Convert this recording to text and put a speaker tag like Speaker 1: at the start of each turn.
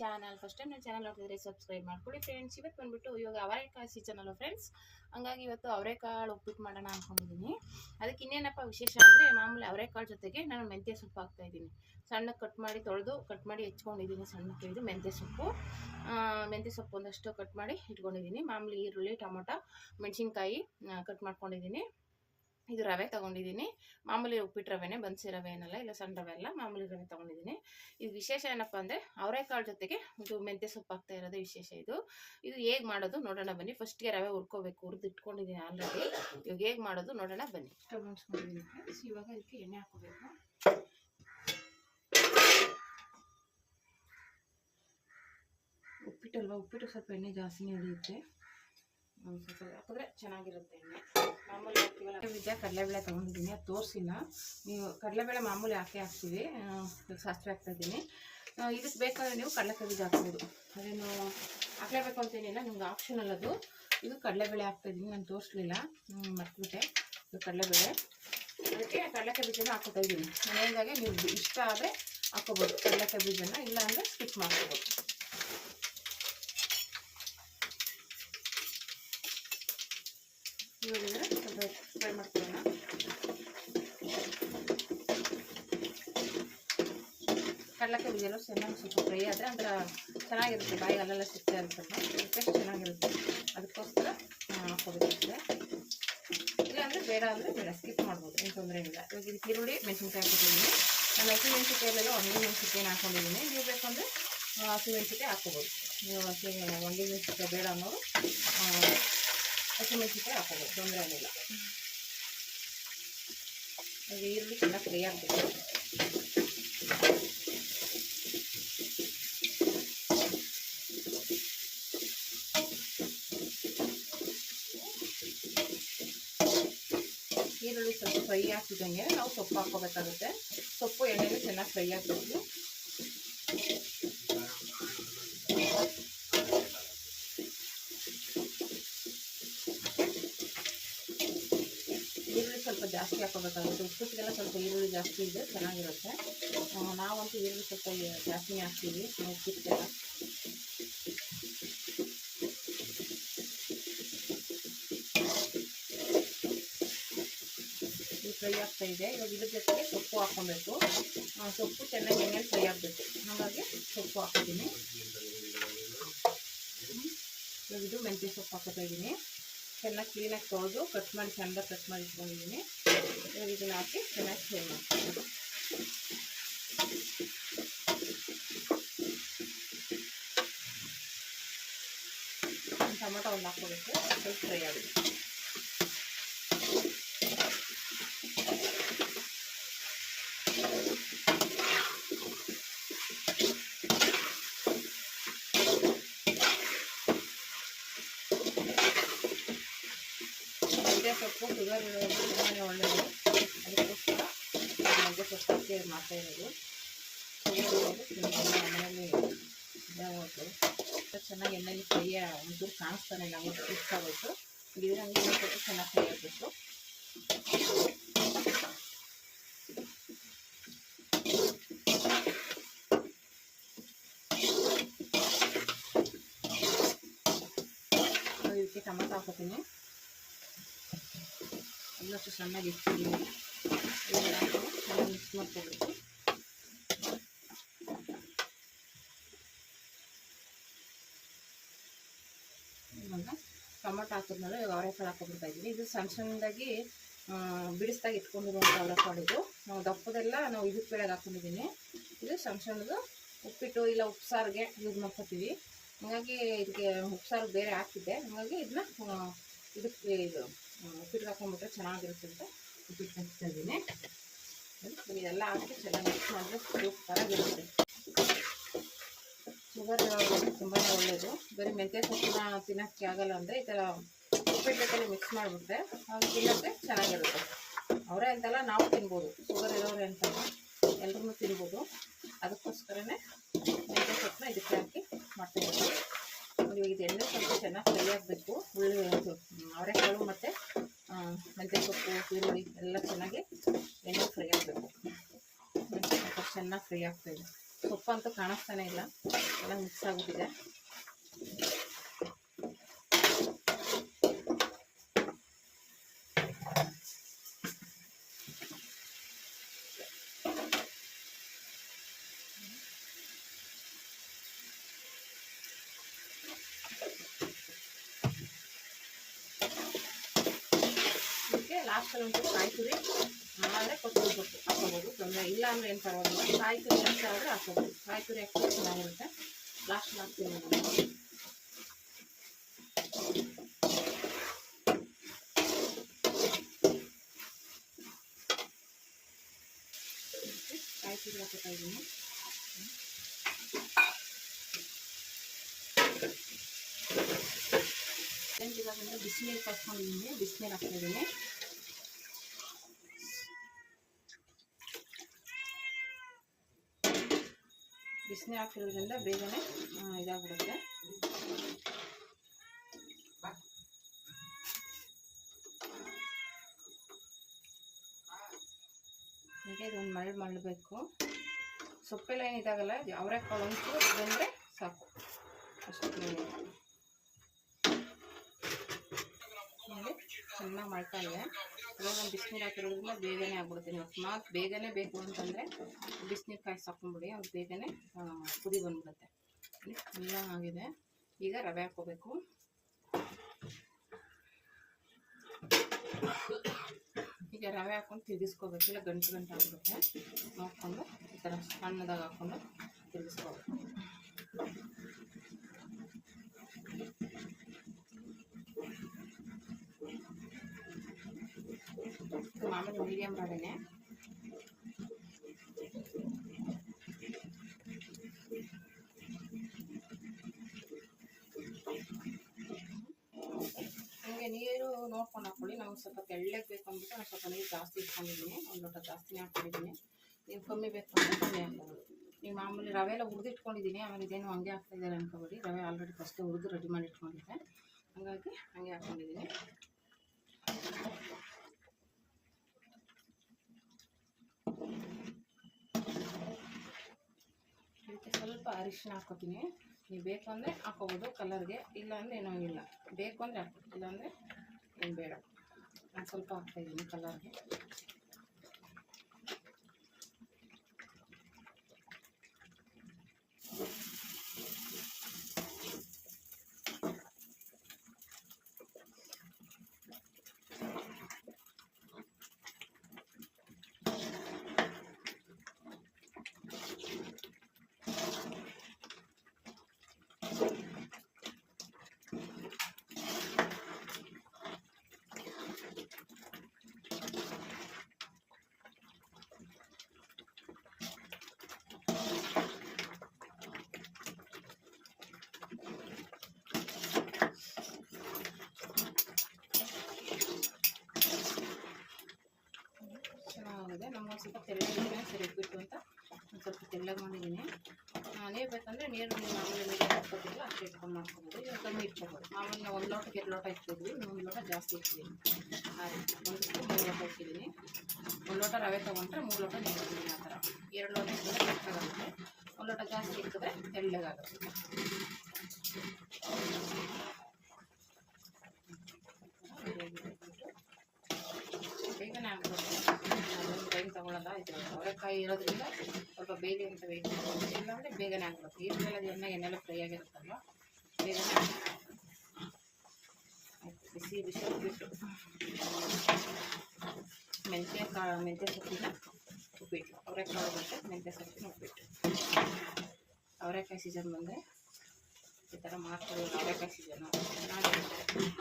Speaker 1: Channel first time channel ನೋಡಿದ್ರೆ subscribe ಮಾಡ್ಕೊಳ್ಳಿ friends ಇವತ್ತು ಬಂದ್ಬಿಟ್ಟು ಇವಾಗ ಅವರೆಕಾಳು ಸೀಸನ್ ಅಲ್ಲ ಫ್ರೆಂಡ್ಸ್ ಹಂಗಾಗಿ ಇವತ್ತು ಅವರೆಕಾಳು ಉಪ್ಪಿಟ್ಟು ಮಾಡೋಣ ಅಂದ್ಕೊಂಡಿದ್ದೀನಿ ಅದಕ್ಕೆ ಇನ್ನೇನಪ್ಪ ವಿಶೇಷ ಅಂದರೆ ಮಾಮೂಲಿ ಅವರೆಕಾಳು ಜೊತೆಗೆ ನಾನು ಮೆಂತ್ಯ ಸೊಪ್ಪು ಹಾಕ್ತಾ ಇದ್ದೀನಿ. ಸಣ್ಣ ಕಟ್ ಮಾಡಿ ತೊಳೆದು ಕಟ್ ಮಾಡಿ ಹೆಚ್ಕೊಂಡಿದ್ದೀನಿ ಸಣ್ಣಕ್ಕೆ ಇದು ಮೆಂತ್ಯ ಸೊಪ್ಪು. ಮೆಂತ್ಯ ಸೊಪ್ಪು ಒಂದಷ್ಟು ಕಟ್ ಮಾಡಿ ಇಟ್ಕೊಂಡಿದ್ದೀನಿ ಮಾಮೂಲಿ ಈರುಳ್ಳಿ, ಟೊಮೊಟೊ, ಮೆಣಸಿನ್ಕಾಯಿ ಕಟ್ ಮಾಡ್ಕೊಂಡಿದ್ದೀನಿ ಇದು ರವೆ ತಗೊಂಡಿದ್ದೀನಿ. ಮಾಮೂಲಿ ಉಪ್ಪಿಟ್ಟು ರವೆನೇ, ಬನ್ಸಿ ರವೆ ಏನಲ್ಲ ಇಲ್ಲ ಸಣ್ಣ ರವೆ ಅಲ್ಲ, ಮಾಮೂಲಿ ರವೆ ತೊಗೊಂಡಿದ್ದೀನಿ. ಇದು ವಿಶೇಷ ಏನಪ್ಪ ಅಂದರೆ, ಅವರೆಕಾಳು ಜೊತೆಗೆ ಇದು ಮೆಂತ್ಯ ಸೊಪ್ಪು ಹಾಕ್ತಾ ಇರೋದೇ ವಿಶೇಷ ಇದು. ಇದು ಹೇಗೆ ಮಾಡೋದು ನೋಡೋಣ ಬನ್ನಿ. ಫಸ್ಟ್ಗೆ ರವೆ ಹುರ್ಕೋಬೇಕು ಹುರಿದು ಇಟ್ಕೊಂಡಿದ್ದೀನಿ ಆಲ್ರೆಡಿ ಇವಾಗ ಹೇಗೆ ಮಾಡೋದು ನೋಡೋಣ ಬನ್ನಿ. ಇವಾಗ ಇದಕ್ಕೆ ಎಣ್ಣೆ ಹಾಕೋಬೇಕು ಉಪ್ಪಿಟ್ಟಲ್ವ ಉಪ್ಪಿಟ್ಟು ಸ್ವಲ್ಪ ಎಣ್ಣೆ ಜಾಸ್ತಿನೇ ಹಿಡಿಯುತ್ತೆ ಹಾಕಿದ್ರೆ ಚೆನ್ನಾಗಿರುತ್ತೆ ಮಾಮೂಲಿ ಹಾಕ್ತೀವಲ್ಲ ಕಡಲೆಬೇಳೆ ತೊಗೊಂಡಿದ್ದೀನಿ, ಅದು ತೋರಿಸಿಲ್ಲ. ನೀವು ಕಡಲೆಬೇಳೆ ಮಾಮೂಲಿ ಹಾಕಿ ಹಾಕ್ತೀವಿ. ಸಾಸಿವೆ ಹಾಕ್ತಾ ಇದ್ದೀನಿ. ಇದಕ್ಕೆ ಬೇಕಾದ್ರೆ ನೀವು ಕಡಲೆಕಾಯಿ ಬೀಜ ಹಾಕ್ಬೋದು. ಅದೇನು ಹಾಕ್ಲೇಬೇಕು ಅಂತೇನಿಲ್ಲ ನಿಮ್ಗೆ ಆಪ್ಷನಲ್ ಅದು. ಇದು ಕಡಲೆಬೇಳೆ ಹಾಕ್ತಾ ಇದ್ದೀನಿ, ನಾನು ತೋರಿಸ್ಲಿಲ್ಲ. ಮರ್ತ್ಬಿಟ್ಟೆ. ಇದು ಕಡಲೆಬೇಳೆ. ಅದಕ್ಕೆ ಕಡಲೆಕಾಯಿ ಬೀಜನ ಹಾಕೋತಾ ಇದ್ದೀನಿ. ಮನೆಯಿಂದಾಗೆ ನೀವು ಇಷ್ಟ ಆದರೆ ಹಾಕೋಬೋದು ಕಡಲೆಕಾಯಿ ಬೀಜನ ಇಲ್ಲ ಅಂದರೆ ಸ್ಕಿಪ್ ಮಾಡ್ಕೋಬೋದು ಇವಾಗ ಇದನ್ನ ಸ್ವಲ್ಪ ಫ್ರೈ ಮಾಡ್ಕೊಳ್ಳೋಣ. ಕಡಲಕ್ಕೆ ಬೀಜ ಎಲ್ಲ ಚೆನ್ನಾಗಿ ಸ್ವಲ್ಪ ಫ್ರೈ ಆದರೆ ಅಂದ್ರೆ ಚೆನ್ನಾಗಿರುತ್ತೆ ಬಾಯಿ ಅಲ್ಲೆಲ್ಲ ಸಿಗ್ತಾ ಇರುತ್ತೆ ಟೇಸ್ಟ್ ಚೆನ್ನಾಗಿರುತ್ತೆ. ಅದಕ್ಕೋಸ್ಕರ ಇಲ್ಲ ಅಂದರೆ ಬೇಡ ಅಂದರೆ ಬೇಡ ಸ್ಕಿಪ್ ಮಾಡ್ಬೋದು, ಏನು ತೊಂದರೆ ಇಲ್ಲ. ಇವಾಗ ಇದು ಈರುಳ್ಳಿ, ಮೆಣಸಿನ್ಕಾಯಿ ಹಾಕಿದ್ದೀನಿ ನಾನು ಹಸಿ ಮೆಣಸಿನ್ಕಾಯಲ್ಲೆಲ್ಲ ಒಣಗಿ ಮೆಣಸಿನ್ಕಾಯಿನ ಹಾಕೊಂಡಿದ್ದೀನಿ. ನೀವು ಬೇಕಂದರೆ ಹಸಿ ಮೆಣಸಿನ್ಕಾಯಿ ಹಾಕೋಬೋದು ನೀವು ಹಸಿ ಒಣಗಿ ಮೆಣಸಿನ್ಕಾಯಿ ಬೇಡ ಅನ್ನೋರು ಹಸಿ ಮೆಣಸಿನ್ಕಾಯಿ ಹಾಕೋಬೋದು ತೊಂದರೆ ಈಗ ಈರುಳ್ಳಿ ಚೆನ್ನಾಗಿ ಫ್ರೈ ಆಗಬೇಕು ಈರುಳ್ಳಿ ಸ್ವಲ್ಪ ಫ್ರೈ ಆಗ್ತಿದ್ದಂಗೆ ನಾವು ಸೊಪ್ಪು ಹಾಕೋಬೇಕಾಗುತ್ತೆ ಸೊಪ್ಪು ಎಣ್ಣೆಗೆ ಚೆನ್ನಾಗಿ ಫ್ರೈ ಆಗಬೇಕು ಈರುಳ್ಳಿ ಸ್ವಲ್ಪ ಜಾಸ್ತಿ ಹಾಕೋಬೇಕಾಗುತ್ತೆ. ಉಪ್ಪಿಟ್ಟಿಗೆಲ್ಲ ಸ್ವಲ್ಪ ಈರುಳ್ಳಿ ಜಾಸ್ತಿ ಇದೆ, ಚೆನ್ನಾಗಿರುತ್ತೆ. ನಾವಂತೂ ಈರುಳ್ಳಿ ಸ್ವಲ್ಪ ಜಾಸ್ತಿನೇ ಹಾಕ್ತೀವಿ ಉಪ್ಪಿಟ್ಟಿಗೆಲ್ಲ. ಫ್ರೈ ಆಗ್ತಾ ಇದೆ. ಇವಾಗ ಇದ್ರ ಜೊತೆಗೆ ಸೊಪ್ಪು ಹಾಕ್ಕೊಬೇಕು. ಸೊಪ್ಪು ಚೆನ್ನಾಗಿ ಎಣ್ಣೆ ಫ್ರೈ ಆಗಬೇಕು. ಹಾಗಾಗಿ ಸೊಪ್ಪು ಹಾಕ್ತೀನಿ ಇವಾಗ ಇದು ಮೆಂತ್ಯ ಸೊಪ್ಪು ಹಾಕೋತಾ ಇದ್ದೀನಿ. ಚೆನ್ನಾಗಿ ಕ್ಲೀನಾಗಿ ತೊಳೆದು ಕಟ್ ಮಾಡಿ ಚೆಂದ ಕಟ್ ಮಾಡಿ ಇಟ್ಕೊಂಡಿದ್ದೀನಿ. ಇದನ್ನ ಹಾಕಿ ಚೆನ್ನಾಗಿ ಫ್ರೈ ಮಾಡ್ತೀನಿ. ಟೊಮೊಟೊ ಒಂದು ಹಾಕ್ಕೋಬೇಕು, ಸ್ವಲ್ಪ ಫ್ರೈ ಆಗುತ್ತೆ. ಶುಗರ್ ಇರೋದು ತುಂಬಾ ಒಳ್ಳೆಯದು ಅದಕ್ಕೋಸ್ಕರ ಮೆಂತ್ಯ ಸೊಪ್ಪು ಹಾಕಿ ಮಾಡ್ತಾ ಇರೋದು ಶುಗರ್ ಇರೋದು ತಿನ್ನೋದು ಮನೆಯಲ್ಲಿ ಇದಾಗೋದು ಚೆನ್ನಾಗಿ ಎಣ್ಣೆಲಿ ಫ್ರೈ ಒಂಚೂರು ಕಾಣಿಸ್ತಾನೆ ಇಲ್ಲ ಹಂಗೆ ಮಿಕ್ಸ್ ಆಗೋಯ್ತು ಇದ್ರೆ ಹಂಗೆ ಇನ್ನೊಂದ್ ಸ್ವಲ್ಪ ಚೆನ್ನಾಗಿ ಫ್ರೈ ಆಗಬೇಕು ಇದಕ್ಕೆ ಟೊಮೊಟೊ ಹಾಕೋತೀನಿ ಎಲ್ಲಷ್ಟು ಸಣ್ಣಗೆ ಚೆನ್ನಾಗಿ ಮಿಕ್ಸ್ ಮಾಡ್ಕೋಬೇಕು. ಇವಾಗ ಟೊಮೊಟೊ ಹಾಕಿದ್ಮೇಲೆ ಇವಾಗ ಅವರೆಕಾಳು ಹಾಕೊಬಿಡ್ತಾ ಇದ್ದೀನಿ ಇದು ಸಣ್ಣ ಸಣ್ಣದಾಗಿ ಬಿಡಿಸ್ದಾಗ ಇಟ್ಕೊಂಡಿರುವಂಥ ಇದು. ನಾವು ದಪ್ಪದೆಲ್ಲ ನಾವು ಇದಕ್ಕೆ ಬೆಳೆಗೆ ಹಾಕೊಂಡಿದ್ದೀನಿ ಇದು ಸಣ್ಣ ಸಣ್ಣದು. ಉಪ್ಪಿಟ್ಟು ಇಲ್ಲ ಉಪ್ಸಾರಿಗೆ ಯೂಸ್ ಮಾಡ್ಕೊತೀವಿ. ಹಾಗಾಗಿ ಇದಕ್ಕೆ ಉಪ್ಸಾರು ಬೇರೆ ಹಾಕಿದ್ದೆ. ಹಾಗಾಗಿ ಇದನ್ನ ಇದಕ್ಕೆ ಇದು ಆ, ಉಪ್ಪಿಟ್ಟಿಗೆ ಹಾಕೊಂಡ್ಬಿಟ್ರೆ ಚೆನ್ನಾಗಿರುತ್ತೆ ಅಂತ ಉಪ್ಪಿಟ್ಟು ಹಾಕ್ತಾ ಇದ್ದೀನಿ. ಇದೆಲ್ಲ ಹಾಕಿ ಚೆನ್ನಾಗಿ ಮಿಕ್ಸ್ ಮಾಡಿದ್ರೆ ಸೂಪರಾಗಿರುತ್ತೆ ಶುಗರ್ ತುಂಬಾ ಒಳ್ಳೆಯದು ಬರೀ ಮೆಂತ್ಯ ಸೊಪ್ಪನ್ನ ತಿನ್ನೋಕ್ಕೆ ಆಗಲ್ಲ ಅಂದರೆ ಈ ಥರ ಉಪ್ಪಿಟ್ಟು ಮಿಕ್ಸ್ ಮಾಡಿಬಿಟ್ರೆ ಅದು ತಿನ್ನೋಕ್ಕೆ ಚೆನ್ನಾಗಿರುತ್ತೆ. ಅವರೇ ಅಂತಲ್ಲ ನಾವು ತಿನ್ಬೋದು. ಶುಗರ್ ಇರೋರೆ ಅಂತಲ್ಲ ಎಲ್ಲರೂ ತಿನ್ಬೋದು. ಅದಕ್ಕೋಸ್ಕರನೇ ಮೆಂತ್ಯ ಸೊಪ್ಪನ್ನ ಇದಕ್ಕೆ ಹಾಕಿ ಮಾಡ್ತೀವಿ ನೋಡಿ ಇದು ಎಣ್ಣೆ ಸ್ವಲ್ಪ ಚೆನ್ನಾಗಿ ಫ್ರೈ ಆಗಬೇಕು. ಅವರೇ ಅವರೆಕಾಳು ಮತ್ತು ಮೆಂತ್ಯ ಸೊಪ್ಪು ಈರುಳ್ಳಿ ಎಲ್ಲ ಚೆನ್ನಾಗಿ ಎಣ್ಣೆ ಫ್ರೈ ಆಗಬೇಕು. ಮೆಂತ್ಯ ಸೊಪ್ಪು ಚೆನ್ನಾಗಿ ಫ್ರೈ ಆಗ್ತಾಯಿದೆ ಸೊಪ್ಪು ಅಂತೂ ಕಾಣಿಸ್ತಾನೆ ಇಲ್ಲ. ಎಲ್ಲ ಮಿಕ್ಸ್ ಆಗುತ್ತಿದೆ ಲಾಸ್ಟಲ್ಲಿ ಒಂಚೂರು ಕೊಟ್ಟು ತುರಿ ಆಮೇಲೆ ಹಾಕೋಬೋದು ತೊಂದರೆ ಇಲ್ಲ ಅಂದರೆ ಏನು ಪರವಾಗಿಲ್ಲ. ಕಾಯಿ ತುರಿ ಜಾಸ್ತಿ ಆದರೆ ಹಾಕೋಬೋದು ಕಾಯಿ ತುರಿ ಹಾಕಿದ್ರೆ ಚೆನ್ನಾಗಿರುತ್ತೆ ಲಾಸ್ಟ್ ಹಾಕ್ತೀನಿ ನಾನು. ಕಾಯಿ ತುರಿ ಹಾಕೋತಾ ಇದ್ದೀನಿ. ಇವಾಗ ಬಿಸಿನೀರು ಕಸ್ಕೊಂಡಿದ್ದೀನಿ ಬಿಸಿನೀರು ಹಾಕ್ತಾ ಇದ್ದೀನಿ. ಬಿಸಿನೀರು ಹಾಕಿರೋದ್ರಿಂದ ಬೇಗನೆ ಇದಾಗ್ಬಿಡುತ್ತೆ. ಹೀಗೆ ಇದೊಂದು ಮರಳು ಮಾಡಬೇಕು. ಸೊಪ್ಪೆಲ್ಲ ಏನಿದಾಗಲ್ಲ ಇದಾಗಲ್ಲ ಅವರೆಕಾಳು ಅಂತೂ ಬಂದರೆ ಸಾಕು. ಅಷ್ಟು. ಚೆನ್ನಾಗಿ ಮಾಡ್ತಾ ಇದೆ. ಇವಾಗ ಬಿಸಿನೀರು ಹಾಕಿರೋದ್ರಿಂದ ಬೇಗನೆ ಆಗ್ಬಿಡುತ್ತೆ. ನೀವು ಅಕಸ್ಮಾತ್ ಬೇಗನೆ ಬೇಕು ಅಂತಂದರೆ ಬಿಸಿನೀರು ಕಾಯಿಸಿ ಹಾಕೊಂಬಿಡಿ ಅವ್ರು ಬೇಗನೆ ಕುದಿ ಬಂದ್ಬಿಡುತ್ತೆ. ಎಲ್ಲ ಆಗಿದೆ. ಈಗ ರವೆ ಹಾಕೋಬೇಕು ಈಗ ರವೆ ಹಾಕೊಂಡು ತಿರುಗಿಸ್ಕೋಬೇಕು. ಇಲ್ಲ ಗಂಟು ಗಂಟು ಆಗ್ಬಿಡುತ್ತೆ. ನೋಡ್ಕೊಂಡು ಈ ಥರ ಸಣ್ಣದಾಗ ಹಾಕ್ಕೊಂಡು ತಿರುಗಿಸ್ಕೋಬೇಕು. ಮಾಮೂಲಿ ಮೀಡಿಯಮ್ ರವೆನೆ ನಿಮಗೆ ನೀರು ನೋಡ್ಕೊಂಡು ಹಾಕ್ಕೊಳ್ಳಿ ನಾವು ಸ್ವಲ್ಪ ತೆಳ್ಳಗೆ ಬೇಕು ಅಂದ್ಬಿಟ್ಟು ನಾನು ಸ್ವಲ್ಪ ನೀರು ಜಾಸ್ತಿ ಇಟ್ಕೊಂಡಿದ್ದೀನಿ. ಒಂದು ಲೋಟ ಜಾಸ್ತಿನೇ ಹಾಕ್ಕೊಂಡಿದ್ದೀನಿ ನೀವು ಕಮ್ಮಿ ಬೇಕು ಅಂದರೆ ಕಮ್ಮಿ ಹಾಕ್ಬೋದು ನೀವು ಮಾಮೂಲಿ ರವೆ ಎಲ್ಲ ಹುರಿದಿಟ್ಕೊಂಡಿದ್ದೀನಿ ಆಮೇಲೆ ಇದೇನು ಹಂಗೆ ಹಾಕ್ತಾಯಿದ್ದಾರೆ ಅನ್ಕೋಬೇಡಿ. ರವೆ ಆಲ್ರೆಡಿ ಫಸ್ಟೇ ಹುರಿದು ರೆಡಿ ಮಾಡಿ ಇಟ್ಕೊಂಡಿದ್ದೆ. ಹಾಗಾಗಿ ಹಾಗೆ ಹಾಕ್ಕೊಂಡಿದ್ದೀನಿ ಇದಕ್ಕೆ ಸ್ವಲ್ಪ ಅರಿಶಿನ ಹಾಕೋತೀನಿ ನೀವು ಬೇಕು ಅಂದರೆ ಹಾಕೋಬೋದು ಕಲರ್ಗೆ ಇಲ್ಲ ಅಂದರೆ ಏನೋ ಇಲ್ಲ. ಬೇಕು ಅಂದರೆ ಹಾಕ್ಬೋದು ಇಲ್ಲ ಅಂದರೆ ಏನು ಬೇಡ. ನಾನು ಸ್ವಲ್ಪ ಹಾಕ್ತಾಯಿದ್ದೀನಿ ಕಲರ್ಗೆ ಒಂದು ಸ್ವಲ್ಪ ತೆಳ್ಳಗೆ ಸರಿ ಉಪ್ಪಿಟ್ಟು ಅಂತ ಒಂದು ಸ್ವಲ್ಪ ತೆಳ್ಳಗೆ ಮಾಡಿದ್ದೀನಿ. ನೀರು ಬೇಕಂದರೆ ನೀರು ಮಾಮೂಲಿ ನೀರು ಹಾಕ್ಕೋತಿಲ್ಲ ಅಷ್ಟು ಇಟ್ಕೊಂಡು ಮಾಡ್ಕೊಬೋದು. ಇಲ್ಲ ಕಮ್ಮಿ ಇಟ್ಕೋಬೋದು. ಮಾಮೂಲಿ ನಾವು ಒಂದು ಲೋಟಕ್ಕೆ ಎರಡು ಲೋಟ ಇಟ್ತಿದ್ವಿ ಒಂದು ಲೋಟ ಜಾಸ್ತಿ ಇಟ್ಟಿದ್ದೀನಿ ಆ ರೀತಿ ಒಂದು ಸ್ಪೂನ್ ಮೂರು ಲೋಟ ಇಟ್ಟಿದ್ದೀನಿ. ಒಂದು ಲೋಟ ರವೆ ತೊಗೊಂಡ್ರೆ ಮೂರು ಲೋಟ ನೀರು ಇಟ್ಟಿದ್ದೀನಿ ಆ ಥರ. ಎರಡು ಲೋಟ ಇಟ್ಟಿದ್ರೆ ಒಂದು ಲೋಟ ಜಾಸ್ತಿ ಇಟ್ಟಿದ್ರೆ ತೆಳ್ಳಗಾಗುತ್ತೆ ಬೇಗನೆ ಆಗ್ಬಿಡುತ್ತೆ ಒಂದು ಟೈಮ್ ತಗೊಳ್ಳಲ್ಲ ಇದು ಅವರೆಕಾಯಿ ಇರೋದ್ರಿಂದ ಸ್ವಲ್ಪ ಬೇಗ ಅಂತ ವೆಯ್ಟ್ ಮಾಡ್ಬೋದು ಇಲ್ಲಾಂದರೆ ಬೇಗನೆ ಆಗ್ಬಿಡುತ್ತೆ. ಈರುಳ್ಳಿ ಎಣ್ಣೆ ಎಣ್ಣೆಲ್ಲ ಫ್ರೈ ಆಗಿರುತ್ತಲ್ವ? ಬೇಗನೆ. ಬಿಸಿ ಬಿಸಿ, ಉಪ್ಪಿಟ್ಟು. ಮೆಂತ್ಯ ಕಾ, ಮೆಂತ್ಯ ಸೊಪ್ಪಿನ ಉಪ್ಪಿಟ್ಟು. ಅವರೆಕಾಳು ಮತ್ತು ಮೆಂತ್ಯ ಸೊಪ್ಪಿನ ಉಪ್ಪಿಟ್ಟು. ಅವರೆಕಾಯಿ ಸೀಸನ್ ಬಂದರೆ ಈ ಥರ ಮಾಡ್ತಾರೆ ಅವರೆಕಾಯಿ ಸೀಸನ್ನು ಚೆನ್ನಾಗಿರುತ್ತೆ.